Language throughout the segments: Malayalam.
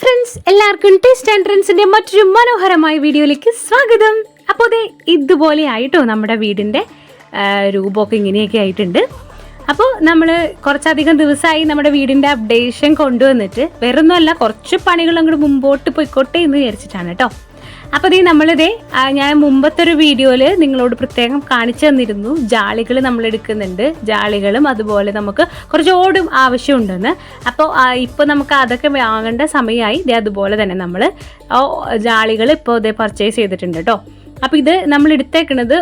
ഫ്രണ്ട്സ് എല്ലാവർക്കും ടേസ്റ്റ് ആൻഡ് മറ്റൊരു മനോഹരമായ വീഡിയോയിലേക്ക് സ്വാഗതം. അപ്പോൾ അതെ ഇതുപോലെ ആയിട്ടോ നമ്മുടെ വീടിന്റെ ആ, രൂപമൊക്കെ ഇങ്ങനെയൊക്കെ ആയിട്ടുണ്ട്. അപ്പോൾ നമ്മൾ കുറച്ചധികം ദിവസമായി നമ്മുടെ വീടിന്റെ അപ്ഡേഷൻ കൊണ്ടുവന്നിട്ട് വേറൊന്നുമല്ല കുറച്ച് പണികൾ അങ്ങോട്ട് മുമ്പോട്ട് പോയിക്കോട്ടെ എന്ന് വിചാരിച്ചിട്ടാണ് കേട്ടോ. അപ്പോൾ ഈ നമ്മളിതേ ഞാൻ മുമ്പത്തെ ഒരു വീഡിയോയിൽ നിങ്ങളോട് പ്രത്യേകം കാണിച്ചു തന്നിരുന്നു. ജാളികൾ നമ്മൾ എടുക്കുന്നുണ്ട് ജാളികളും അതുപോലെ നമുക്ക് കുറച്ച് ഓടും ആവശ്യമുണ്ടെന്ന്. അപ്പോൾ ഇപ്പോൾ നമുക്ക് അതൊക്കെ വാങ്ങേണ്ട സമയമായി. ഇതേ അതുപോലെ തന്നെ നമ്മൾ ജാളികൾ ഇപ്പോൾ ഇതേ പർച്ചേസ് ചെയ്തിട്ടുണ്ട് കേട്ടോ അപ്പോൾ ഇത് നമ്മൾ എടുത്തേക്കുന്നത്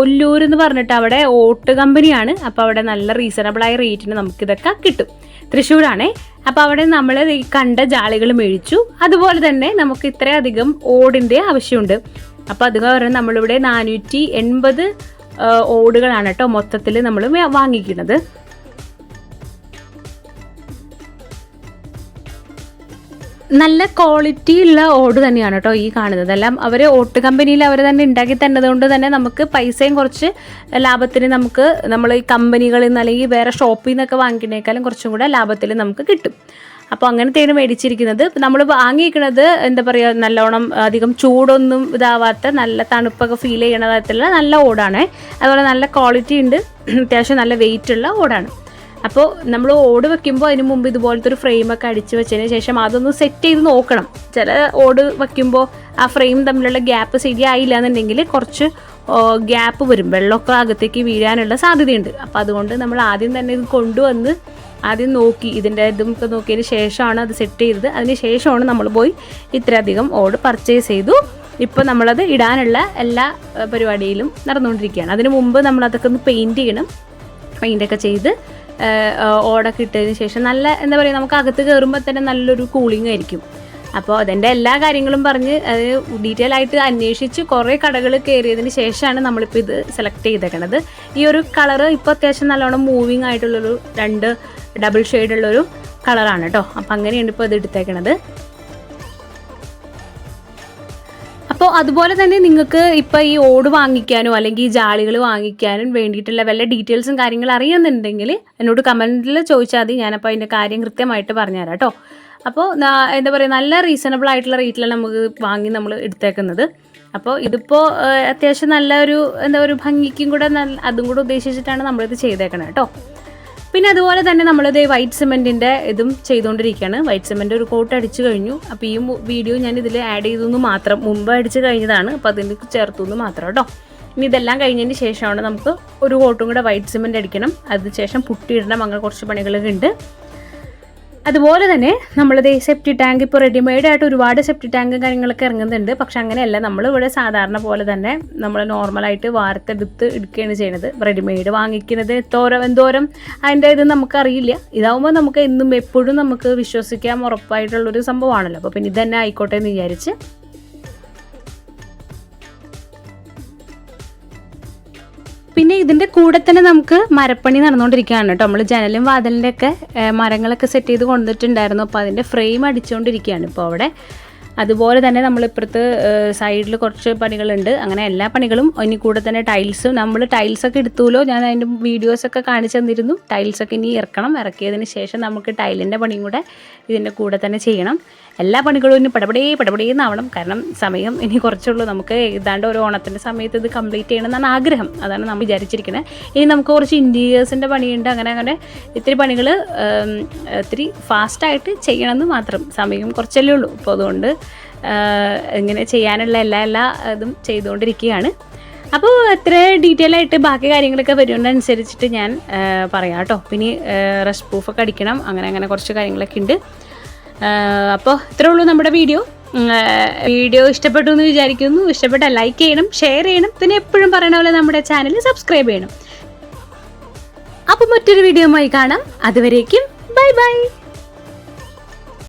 ഒല്ലൂർ എന്ന് പറഞ്ഞിട്ട് അവിടെ ഓട്ട് കമ്പനിയാണ്. അപ്പോൾ അവിടെ നല്ല റീസണബിളായ റേറ്റിന് നമുക്കിതൊക്കെ കിട്ടും. തൃശ്ശൂരാണേ. അപ്പോൾ അവിടെ നമ്മൾ ഈ കണ്ട ജാളികൾ മേടിച്ചു. അതുപോലെ തന്നെ നമുക്ക് ഇത്രയധികം ഓടിന്റെ ആവശ്യമുണ്ട്. അപ്പോൾ അതുകൊണ്ട് പറഞ്ഞാൽ നമ്മളിവിടെ നാനൂറ്റി എൺപത് ഓടുകളാണ് കേട്ടോ മൊത്തത്തിൽ നമ്മൾ വാങ്ങിക്കുന്നത്. നല്ല ക്വാളിറ്റി ഉള്ള ഓട് തന്നെയാണ് കേട്ടോ ഈ കാണുന്നത്. എല്ലാം അവർ ഓട്ട് കമ്പനിയിൽ അവർ തന്നെ ഉണ്ടാക്കി തന്നത് കൊണ്ട് തന്നെ നമുക്ക് പൈസയും കുറച്ച് ലാഭത്തിന് നമുക്ക് നമ്മൾ ഈ കമ്പനികളിൽ നിന്ന് അല്ലെങ്കിൽ വേറെ ഷോപ്പിൽ നിന്നൊക്കെ വാങ്ങിക്കുന്നേക്കാളും കുറച്ചും കൂടെ ലാഭത്തിൽ നമുക്ക് കിട്ടും. അപ്പോൾ അങ്ങനത്തെയാണ് മേടിച്ചിരിക്കുന്നത്. നമ്മൾ വാങ്ങിയിരിക്കുന്നത് എന്താ പറയുക നല്ലോണം അധികം ചൂടൊന്നും ഇതാവാത്ത നല്ല തണുപ്പൊക്കെ ഫീൽ ചെയ്യണ തരത്തിലുള്ള നല്ല ഓടാണ്. അതുപോലെ നല്ല ക്വാളിറ്റി ഉണ്ട്. അത്യാവശ്യം നല്ല വെയിറ്റ് ഉള്ള ഓടാണ്. അപ്പോൾ നമ്മൾ ഓട് വെക്കുമ്പോൾ അതിന് മുമ്പ് ഇതുപോലത്തെ ഒരു ഫ്രെയിമൊക്കെ അടിച്ച് വെച്ചതിന് ശേഷം അതൊന്ന് സെറ്റ് ചെയ്ത് നോക്കണം. ചില ഓട് വെക്കുമ്പോൾ ആ ഫ്രെയിം തമ്മിലുള്ള ഗ്യാപ്പ് ശരിയായില്ല എന്നുണ്ടെങ്കിൽ കുറച്ച് ഗ്യാപ്പ് വരും. വെള്ളമൊക്കെ അകത്തേക്ക് വീഴാനുള്ള സാധ്യതയുണ്ട്. അപ്പോൾ അതുകൊണ്ട് നമ്മൾ ആദ്യം തന്നെ ഇത് കൊണ്ടുവന്ന് ആദ്യം നോക്കി. ഇതിന്റെ ഇതും ഒക്കെ നോക്കിയതിന് ശേഷമാണ് അത് സെറ്റ് ചെയ്തത്. അതിന് ശേഷമാണ് നമ്മൾ പോയി ഇത്രയധികം ഓട് പർച്ചേസ് ചെയ്തു. ഇപ്പോൾ നമ്മളത് ഇടാനുള്ള എല്ലാ പരിപാടിയിലും നടന്നുകൊണ്ടിരിക്കുകയാണ്. അതിന് മുമ്പ് നമ്മൾ അതൊക്കെ ഒന്ന് പെയിന്റ് ചെയ്യണം. പെയിന്റൊക്കെ ചെയ്ത് ഓടൊക്കെ ഇട്ടതിന് ശേഷം നല്ല എന്താ പറയുക നമുക്ക് അകത്ത് കയറുമ്പോൾ തന്നെ നല്ലൊരു കൂളിംഗ് ആയിരിക്കും. അപ്പോൾ അതിന്റെ എല്ലാ കാര്യങ്ങളും പറഞ്ഞ് അത് ഡീറ്റെയിൽ ആയിട്ട് അന്വേഷിച്ച് കുറേ കടകൾ കയറിയതിന് ശേഷമാണ് നമ്മളിപ്പോൾ ഇത് സെലക്ട് ചെയ്തേക്കണത്. ഈ ഒരു കളറ് ഇപ്പോൾ അത്യാവശ്യം നല്ലോണം മൂവിങ് ആയിട്ടുള്ളൊരു രണ്ട് ഡബിൾ ഷെയ്ഡുള്ളൊരു കളറാണ് കേട്ടോ അപ്പം അങ്ങനെയാണ് ഇപ്പോൾ ഇത് എടുത്തേക്കണത്. അതുപോലെ തന്നെ നിങ്ങൾക്ക് ഇപ്പോൾ ഈ ഓട് വാങ്ങിക്കാനോ അല്ലെങ്കിൽ ഈ ജാളികൾ വാങ്ങിക്കാനും വേണ്ടിയിട്ടുള്ള വല്ല ഡീറ്റെയിൽസും കാര്യങ്ങളും അറിയുന്നുണ്ടെങ്കിൽ എന്നോട് കമന്റിൽ ചോദിച്ചാൽ മതി. ഞാനപ്പോൾ അതിന്റെ കാര്യം കൃത്യമായിട്ട് പറഞ്ഞുതരാം കേട്ടോ. അപ്പോൾ എന്താ പറയുക നല്ല റീസണബിൾ ആയിട്ടുള്ള റേറ്റിലാണ് നമുക്ക് വാങ്ങി നമ്മൾ എടുത്തേക്കുന്നത്. അപ്പോൾ ഇതിപ്പോൾ അത്യാവശ്യം നല്ല ഒരു എന്താ ഒരു ഭംഗിക്കും കൂടെ നല്ല അതും കൂടെ ഉദ്ദേശിച്ചിട്ടാണ് നമ്മളിത് ചെയ്തേക്കണത് കേട്ടോ. പിന്നെ അതുപോലെ തന്നെ നമ്മളിത് വൈറ്റ് സിമെന്റിന്റെ ഇതും ചെയ്തുകൊണ്ടിരിക്കുകയാണ്. വൈറ്റ് സിമെന്റ് ഒരു കോട്ട് അടിച്ചു കഴിഞ്ഞു. അപ്പോൾ ഈ വീഡിയോ ഞാൻ ഇതിൽ ആഡ് ചെയ്തെന്ന് മാത്രം മുമ്പ് അടിച്ച് കഴിഞ്ഞതാണ്. അപ്പോൾ അതിന് ചേർത്തു മാത്രം കേട്ടോ ഇനി ഇതെല്ലാം കഴിഞ്ഞതിന് ശേഷമാണ് നമുക്ക് ഒരു കോട്ടും കൂടെ വൈറ്റ് സിമെന്റ് അടിക്കണം. അതിന് ശേഷം പുട്ടിയിടണം അങ്ങനെ കുറച്ച് പണികളൊക്കെ ഉണ്ട്. അതുപോലെ തന്നെ നമ്മളിത് സെപ്റ്റി ടാങ്ക് ഇപ്പോൾ റെഡിമെയ്ഡ് ആയിട്ട് ഒരുപാട് സെപ്റ്റി ടാങ്ക് കാര്യങ്ങളൊക്കെ ഇറങ്ങുന്നുണ്ട്. പക്ഷെ അങ്ങനെയല്ല നമ്മൾ ഇവിടെ സാധാരണ പോലെ തന്നെ നമ്മൾ നോർമലായിട്ട് വാർത്തെടുത്ത് എടുക്കുകയാണ് ചെയ്യുന്നത്. റെഡിമെയ്ഡ് വാങ്ങിക്കുന്നത് തോരം എന്തോരം അതിന്റെ ഇത് നമുക്കറിയില്ല. ഇതാവുമ്പോൾ നമുക്ക് എന്നും എപ്പോഴും നമുക്ക് വിശ്വസിക്കാൻ ഉറപ്പായിട്ടുള്ളൊരു സംഭവമാണല്ലോ. അപ്പോൾ പിന്നെ ഇതന്നെ ആയിക്കോട്ടെ എന്ന് വിചാരിച്ച് പിന്നെ ഇതിന്റെ കൂടെ തന്നെ നമുക്ക് മരപ്പണി നടന്നുകൊണ്ടിരിക്കുകയാണ് കേട്ടോ. നമ്മൾ ജനലും വാതിലിന്റെ ഒക്കെ മരങ്ങളൊക്കെ സെറ്റ് ചെയ്ത് കൊണ്ടുവന്നിട്ടുണ്ടായിരുന്നു. അപ്പോൾ അതിന്റെ ഫ്രെയിം അടിച്ചുകൊണ്ടിരിക്കുകയാണ്. ഇപ്പോൾ അവിടെ അതുപോലെ തന്നെ നമ്മൾ നമ്മളിപ്പുറത്ത് സൈഡിൽ കുറച്ച് പണികളുണ്ട്. അങ്ങനെ എല്ലാ പണികളും ഇനി കൂടെ തന്നെ ടൈൽസും നമ്മൾ ടൈൽസൊക്കെ എടുത്തുല്ലോ. ഞാൻ അതിന്റെ വീഡിയോസൊക്കെ കാണിച്ചു തന്നിരുന്നു. ടൈൽസൊക്കെ ഇനി ഇറക്കണം. ഇറക്കിയതിന് ശേഷം നമുക്ക് ടൈലിന്റെ പണിയും കൂടെ ഇതിന്റെ കൂടെ തന്നെ ചെയ്യണം. എല്ലാ പണികളും ഇനി പടപടേ എന്നാവണം കാരണം സമയം ഇനി കുറച്ചുള്ളൂ. നമുക്ക് ഏതാണ്ട് ഒരു ഓണത്തിന്റെ സമയത്ത് ഇത് കംപ്ലീറ്റ് ചെയ്യണമെന്നാണ് ആഗ്രഹം. അതാണ് നമ്മൾ വിചാരിച്ചിരിക്കുന്നത് ഇനി നമുക്ക് കുറച്ച് ഇന്റീരിയേഴ്സിന്റെ പണിയുണ്ട്. അങ്ങനെ അങ്ങനെ ഇത്തിരി പണികൾ ഇത്തിരി ഫാസ്റ്റായിട്ട് ചെയ്യണമെന്ന് മാത്രം. സമയം കുറച്ചല്ലേ ഉള്ളൂ. അപ്പോൾ അതുകൊണ്ട് ഇങ്ങനെ ചെയ്യാനുള്ള എല്ലാ എല്ലാ ഇതും ചെയ്തുകൊണ്ടിരിക്കുകയാണ്. അപ്പോൾ എത്ര ഡീറ്റെയിൽ ആയിട്ട് ബാക്കി കാര്യങ്ങളൊക്കെ വരുന്നതനുസരിച്ചിട്ട് ഞാൻ പറയാം കേട്ടോ. പിന്നെ റെസ്റ്റ് പ്രൂഫൊക്കെ അടിക്കണം. അങ്ങനെ അങ്ങനെ കുറച്ച് കാര്യങ്ങളൊക്കെ ഉണ്ട്. അപ്പോൾ ഇത്രേ ഉള്ളൂ നമ്മുടെ വീഡിയോ. വീഡിയോ ഇഷ്ടപ്പെട്ടു എന്ന് വിചാരിക്കുന്നു. ഇഷ്ടപ്പെട്ട ലൈക്ക് ചെയ്യണം ഷെയർ ചെയ്യണം. പിന്നെ എപ്പോഴും പറയണ പോലെ നമ്മുടെ ചാനൽ സബ്സ്ക്രൈബ് ചെയ്യണം. അപ്പോൾ മറ്റൊരു വീഡിയോയുമായി കാണാം. അതുവരേക്കും ബൈ ബൈ